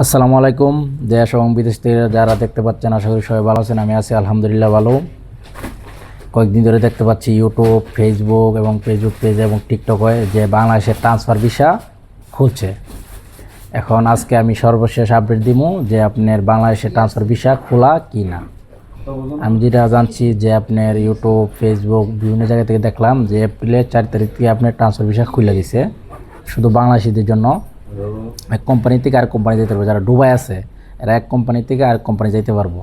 আসসালামু আলাইকুম, দেশ এবং বিদেশ থেকে যারা দেখতে পাচ্ছেন, আশা করি সবাই ভালো আছেন, আমি আছি আলহামদুলিল্লাহ ভালো। কয়েকদিন ধরে দেখতে পাচ্ছি ইউটিউব ফেসবুক এবং ফেসবুক পেজ এবং টিকটক টিকটকে যে বাংলাদেশের ট্রান্সফার ভিসা খুলছে। এখন আজকে আমি সর্বশেষ আপডেট দিব যে আপনার বাংলাদেশের ট্রান্সফার ভিসা খোলা কি না আমি যেটা জানছি যে আপনার ইউটিউব ফেসবুক বিভিন্ন জায়গা থেকে দেখলাম যে এপ্রিলের চার তারিখ থেকে আপনার ট্রান্সফার ভিসা খুলে দিছে শুধু বাংলাদেশিদের জন্য এক কোম্পানি থেকে আর কোম্পানি যেতে পারব। যারা ডুবাই আছে এরা এক কোম্পানি থেকে আর কোম্পানি যেতে পারব।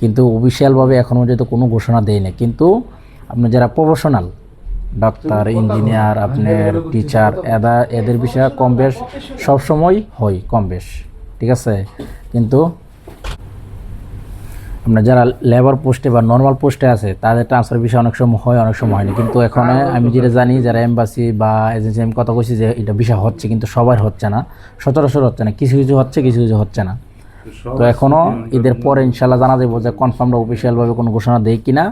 কিন্তু অফিসিয়ালভাবে এখনও পর্যন্ত কোনো ঘোষণা দেয়নি। কিন্তু আপনি যারা প্রফেশনাল ডাক্তার ইঞ্জিনিয়ার আপনার টিচার এদা এদের বিষয়ে কম বেশ সবসময় হয় কম বেশ। ঠিক আছে? কিন্তু আপনার যারা লেবার পোস্টে বা নর্মাল পোস্টে আছে তাদের ট্রান্সফার বিষয় অনেক সময় হয় অনেক সময় হয়নি। কিন্তু এখানে আমি যেটা জানি যারা এম্বাসি বা এজেন্সি আমি কথা কইছি যে এটা বিষয় হচ্ছে কিন্তু সবার হচ্ছে না। সচরাচর হচ্ছে না। কিছু কিছু হচ্ছে কিছু কিছু হচ্ছে না। তো এখনও ঈদের পরে ইনশাল্লাহ জানা যাব যে কনফার্মটা অফিসিয়ালভাবে কোনো ঘোষণা দেয় কিনা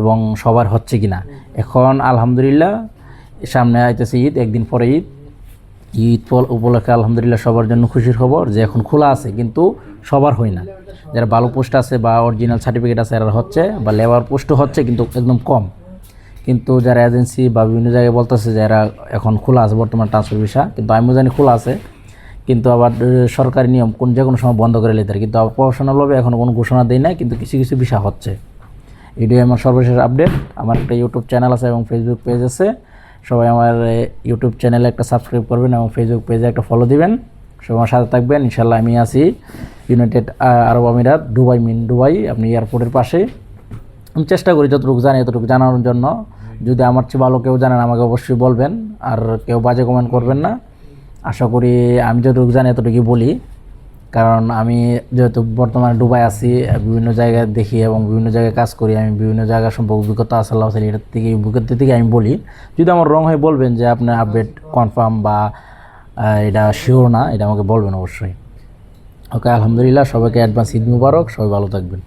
এবং সবার হচ্ছে কিনা। এখন আলহামদুলিল্লাহ সামনে আইতেছে ঈদ একদিন পরে ঈদ। ঈদ উপলক্ষে আলহামদুলিল্লাহ সবার জন্য খুশির খবর যে এখন খোলা আছে, কিন্তু সবার হয় না। যারা ভালো পোস্ট আছে বা অরিজিনাল সার্টিফিকেট আছে এরা হচ্ছে বা লেবার পোস্টও হচ্ছে, কিন্তু একদম কম। কিন্তু যারা এজেন্সি বা বিভিন্ন জায়গায় বলতেছে যে এরা এখন খোলা আছে, বর্তমান ট্রান্সফার ভিসা কিন্তু আমিও জানি খোলা আছে। কিন্তু আবার সরকারি নিয়ম কোন যে কোনো সময় বন্ধ করে পারে। কিন্তু আবার প্রফেশনালভাবে এখনও কোনো ঘোষণা দেয় না কিন্তু কিছু কিছু ভিসা হচ্ছে। এটাই আমার সর্বশেষ আপডেট আমার একটা ইউটিউব চ্যানেল আছে এবং ফেসবুক পেজ আছে। সবাই আমার ইউটিউব চ্যানেলে একটা সাবস্ক্রাইব করবেন এবং ফেসবুক পেজে একটা ফলো দিবেন। সবাই আমার সাথে থাকবেন ইনশাল্লাহ আমি আছি ইউনাইটেড আরব আমিরাত, দুবাই, মিন দুবাই, আপনি এয়ারপোর্টের পাশে। আমি চেষ্টা করি যতটুকু জানি এতটুকু জানানোর জন্য। যদি আমার চেয়ে ভালো কেউ জানেন, আমাকে অবশ্যই বলবেন। আর কেউ বাজে কমেন্ট করবেন না। আশা করি আমি যতটুকু জানি এতটুকুই বলি। কারণ আমি যেহেতু বর্তমানে ডুবাই আছি, বিভিন্ন জায়গায় দেখি এবং বিভিন্ন জায়গায় কাজ করি, আমি বিভিন্ন জায়গা সম্পর্কে অভিজ্ঞতা আছে, আল্লাহ এটার থেকে অভিজ্ঞতা থেকে আমি বলি। যদি আমার রং হয়ে বলবেন যে আপনার আপডেট কনফার্ম বা এটা শিওর না, এটা আমাকে বলবেন অবশ্যই। ওকে, আলহামদুলিল্লাহ, সবাইকে অ্যাডভান্স ঈদ মুবারক, সবাই ভালো থাকবেন।